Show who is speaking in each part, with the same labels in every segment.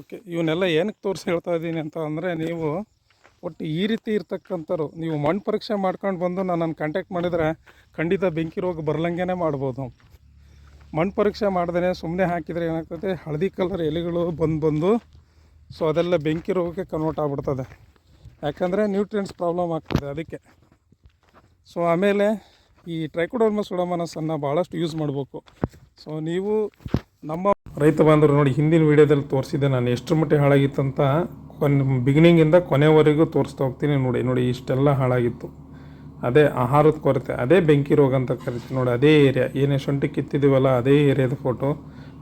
Speaker 1: Okay, ಇವನ್ನೆಲ್ಲ ಏನಕ್ಕೆ ತೋರಿಸಿ ಹೇಳ್ತಾ ಇದ್ದೀನಿ ಅಂತ ಅಂದರೆ ನೀವು ಒಟ್ಟು ಈ ರೀತಿ ಇರ್ತಕ್ಕಂಥವ್ರು, ನೀವು ಮಣ್ಣು ಪರೀಕ್ಷೆ ಮಾಡ್ಕೊಂಡು ಬಂದು ನನ್ನನ್ನು ಕಾಂಟ್ಯಾಕ್ಟ್ ಮಾಡಿದರೆ ಖಂಡಿತ ಬೆಂಕಿ ರೋಗ ಬರ್ಲಂಗೆ ಮಾಡ್ಬೋದು. ಮಣ್ಣು ಪರೀಕ್ಷೆ ಮಾಡ್ದೇ ಸುಮ್ಮನೆ ಹಾಕಿದರೆ ಏನಾಗ್ತದೆ? ಹಳದಿ ಕಲರ್ ಎಲೆಗಳು ಬಂದು ಬಂದು ಸೊ ಅದೆಲ್ಲ ಬೆಂಕಿ ರೋಗಕ್ಕೆ ಕನ್ವರ್ಟ್ ಆಗ್ಬಿಡ್ತದೆ. ಯಾಕಂದರೆ ನ್ಯೂಟ್ರಿಯೆಂಟ್ಸ್ ಪ್ರಾಬ್ಲಮ್ ಆಗ್ತದೆ ಅದಕ್ಕೆ. ಸೊ ಆಮೇಲೆ ಈ ಟ್ರೈಕೋಡರ್ಮ ಸುಡಮನಸನ್ನು ಭಾಳಷ್ಟು ಯೂಸ್ ಮಾಡಬೇಕು. ಸೊ ನೀವು ನಮ್ಮ ರೈತ ಬಾಂಧವರು ನೋಡಿ ಹಿಂದಿನ ವೀಡಿಯೋದಲ್ಲಿ ತೋರಿಸಿದೆ ನಾನು ಎಷ್ಟು ಮಟ್ಟಿಗೆ ಹಾಳಾಗಿತ್ತಂತ ಕೊನ್ ಬಿಗಿನಿಂಗಿಂದ ಕೊನೆವರೆಗೂ ತೋರಿಸ್ತಾ ಹೋಗ್ತೀನಿ ನೋಡಿ ನೋಡಿ ಇಷ್ಟೆಲ್ಲ ಹಾಳಾಗಿತ್ತು. ಅದೇ ಆಹಾರದ ಕೊರತೆ, ಅದೇ ಬೆಂಕಿ ರೋಗ ಅಂತ ಕರಿತೀವಿ ನೋಡಿ, ಅದೇ ಏರಿಯಾ, ಏನೇ ಶುಂಠಿ ಕಿತ್ತಿದ್ದೀವಲ್ಲ ಅದೇ ಏರಿಯಾದ ಫೋಟೋ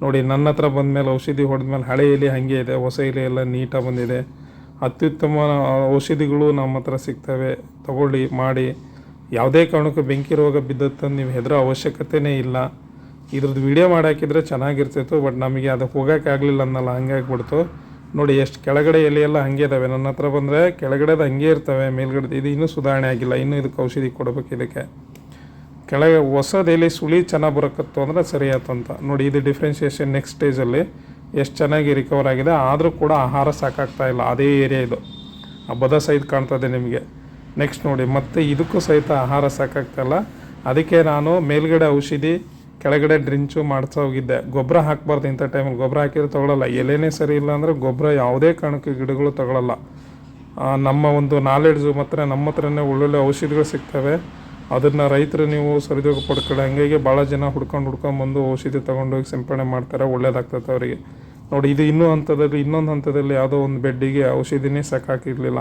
Speaker 1: ನೋಡಿ ನನ್ನ ಹತ್ರ ಬಂದಮೇಲೆ ಔಷಧಿ ಹೊಡೆದ್ಮೇಲೆ ಹಳೆ ಎಲೆ ಹಾಗೆ ಇದೆ, ಹೊಸ ಎಲೆ ಎಲ್ಲ ನೀಟಾಗಿ ಬಂದಿದೆ. ಅತ್ಯುತ್ತಮ ಔಷಧಿಗಳು ನಮ್ಮ ಹತ್ರ ಸಿಗ್ತವೆ, ತಗೊಳ್ಳಿ, ಮಾಡಿ. ಯಾವುದೇ ಕಾರಣಕ್ಕೂ ಬೆಂಕಿ ರೋಗ ಬಿದ್ದತ್ತಂದು ನೀವು ಹೆದರೋ ಅವಶ್ಯಕತೆನೇ ಇಲ್ಲ. ಇದ್ರದ್ದು ವಿಡಿಯೋ ಮಾಡಾಕಿದ್ರೆ ಚೆನ್ನಾಗಿರ್ತಿತ್ತು ಬಟ್ ನಮಗೆ ಅದು ಹೋಗೋಕ್ಕಾಗಲಿಲ್ಲ ಅನ್ನಲ್ಲ ಹಂಗೆ ಆಗಿಬಿಡ್ತು ನೋಡಿ, ಎಷ್ಟು ಕೆಳಗಡೆ ಎಲೆ ಎಲ್ಲ ಹಂಗೆ ಇದಾವೆ. ನನ್ನ ಹತ್ರ ಬಂದರೆ ಕೆಳಗಡೆದು ಹಂಗೆ ಇರ್ತವೆ ಮೇಲ್ಗಡೆ ಇದು ಇನ್ನೂ ಸುಧಾರಣೆ ಆಗಿಲ್ಲ, ಇನ್ನೂ ಇದಕ್ಕೆ ಔಷಧಿ ಕೊಡಬೇಕು ಇದಕ್ಕೆ. ಕೆಳಗೆ ಹೊಸದು ಎಲೆ ಸುಳಿ ಚೆನ್ನಾಗಿ ಬರೋಕತ್ತು ಅಂದರೆ ಸರಿ ಅಂತ. ನೋಡಿ, ಇದು ಡಿಫ್ರೆನ್ಸಿಯೇಷನ್ ನೆಕ್ಸ್ಟ್ ಸ್ಟೇಜಲ್ಲಿ ಎಷ್ಟು ಚೆನ್ನಾಗಿ ರಿಕವರ್ ಆಗಿದೆ. ಆದರೂ ಕೂಡ ಆಹಾರ ಸಾಕಾಗ್ತಾ ಇಲ್ಲ. ಅದೇ ಏರಿಯಾ ಇದು. ಆ ಬದ ಸಹಿತ ಕಾಣ್ತದೆ ನಿಮಗೆ. ನೆಕ್ಸ್ಟ್ ನೋಡಿ, ಮತ್ತೆ ಇದಕ್ಕೂ ಸಹಿತ ಆಹಾರ ಸಾಕಾಗ್ತಾ ಇಲ್ಲ. ಅದಕ್ಕೆ ನಾನು ಮೇಲ್ಗಡೆ ಔಷಧಿ ಕೆಳಗಡೆ ಡ್ರಿಂಚು ಮಾಡ್ತಾ ಹೋಗಿದ್ದೆ. ಗೊಬ್ಬರ ಹಾಕಬಾರ್ದು ಇಂಥ ಟೈಮಲ್ಲಿ ಗೊಬ್ಬರ ಹಾಕಿದ್ರೆ ತಗೊಳ್ಳಲ್ಲ ಎಲೆನೇ ಸರಿ ಇಲ್ಲ ಅಂದರೆ ಗೊಬ್ಬರ ಯಾವುದೇ ಕಾರಣಕ್ಕೆ ಗಿಡಗಳು ತಗೊಳ್ಳಲ್ಲ ನಮ್ಮ ಒಂದು ನಾಲೆಡ್ಜು ಮಾತ್ರ ನಮ್ಮ ಹತ್ರನೇ ಒಳ್ಳೊಳ್ಳೆ ಔಷಧಿಗಳು ಸಿಗ್ತವೆ. ಅದನ್ನು ರೈತರು ನೀವು ಸರಿದೋಗಿ ಪಡ್ಕೊಳ್ಳಿ. ಹಂಗಾಗಿ ಭಾಳ ಜನ ಹುಡ್ಕೊಂಡು ಹುಡ್ಕೊಂಡು ಬಂದು ಔಷಧಿ ತೊಗೊಂಡೋಗಿ ಸಿಂಪಡಣೆ ಮಾಡ್ತಾರೆ. ಒಳ್ಳೇದಾಗ್ತದೆ ಅವರಿಗೆ. ನೋಡಿ, ಇದು ಇನ್ನೂ ಹಂತದಲ್ಲಿ, ಇನ್ನೊಂದು ಹಂತದಲ್ಲಿ ಯಾವುದೋ ಒಂದು ಬೆಡ್ಡಿಗೆ ಔಷಧಿನೇ ಸಾಕಾಗಿರಲಿಲ್ಲ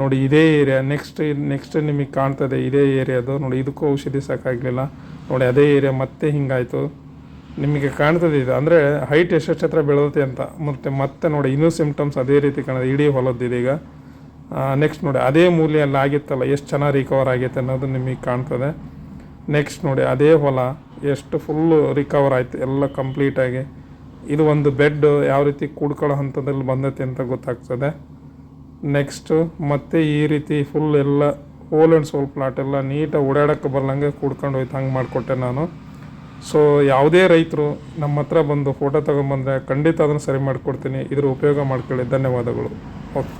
Speaker 1: ನೋಡಿ, ಇದೇ ಏರಿಯಾ ನೆಕ್ಸ್ಟ್ ನೆಕ್ಸ್ಟ್ ನಿಮಗೆ ಕಾಣ್ತದೆ ಇದೇ ಏರಿಯಾದು ನೋಡಿ, ಇದಕ್ಕೂ ಔಷಧಿ ಸಾಕಾಗಲಿಲ್ಲ. ನೋಡಿ, ಅದೇ ಏರಿಯಾ ಮತ್ತೆ ಹಿಂಗಾಯಿತು. ನಿಮಗೆ ಕಾಣ್ತದೆ ಇದು. ಅಂದರೆ ಹೈಟ್ ಎಷ್ಟೆಷ್ಟು ಹತ್ರ ಬೆಳೆದತೆ ಅಂತ. ಮತ್ತು ಮತ್ತೆ ನೋಡಿ, ಇನ್ನೂ ಸಿಮ್ಟಮ್ಸ್ ಅದೇ ರೀತಿ ಕಾಣೋದು ಇಡೀ ಹೊಲದ್ದಿದೆ ಈಗ. ನೆಕ್ಸ್ಟ್ ನೋಡಿ, ಅದೇ ಮೂಲೆ ಅಲ್ಲಿ ಆಗಿತ್ತಲ್ಲ, ಎಷ್ಟು ಚೆನ್ನಾಗಿ ರಿಕವರ್ ಆಗೈತೆ ಅನ್ನೋದು ನಿಮಗೆ ಕಾಣ್ತದೆ. ನೆಕ್ಸ್ಟ್ ನೋಡಿ, ಅದೇ ಹೊಲ, ಎಷ್ಟು ಫುಲ್ಲು ರಿಕವರ್ ಆಯಿತು, ಎಲ್ಲ ಕಂಪ್ಲೀಟಾಗಿ ಇದು ಒಂದು ಬೆಡ್ ಯಾವ ರೀತಿ ಕೂಡ್ಕೊಳ್ಳೋ ಹಂತದಲ್ಲಿ ಬಂದೈತೆ ಅಂತ ಗೊತ್ತಾಗ್ತದೆ. ನೆಕ್ಸ್ಟು ಮತ್ತೆ ಈ ರೀತಿ ಫುಲ್ ಎಲ್ಲ ಹೋಲ್ ಆ್ಯಂಡ್ ಸೋಲ್ ಪ್ಲಾಟ್ ಎಲ್ಲ ನೀಟಾಗಿ ಓಡಾಡೋಕ್ಕೆ ಬರಲಂಗೆ ಕೂಡ್ಕೊಂಡು ಹೋಯ್ತು. ಹಂಗೆ ಮಾಡಿಕೊಟ್ಟೆ ನಾನು. ಸೊ ಯಾವುದೇ ರೈತರು ನಮ್ಮ ಹತ್ರ ಬಂದು ಫೋಟೋ ತೊಗೊಂಬಂದರೆ ಖಂಡಿತ ಅದನ್ನು ಸರಿ ಮಾಡಿಕೊಡ್ತೀನಿ. ಇದ್ರ ಉಪಯೋಗ ಮಾಡ್ಕೊಳ್ಳಿ. ಧನ್ಯವಾದಗಳು. ಓಕೆ.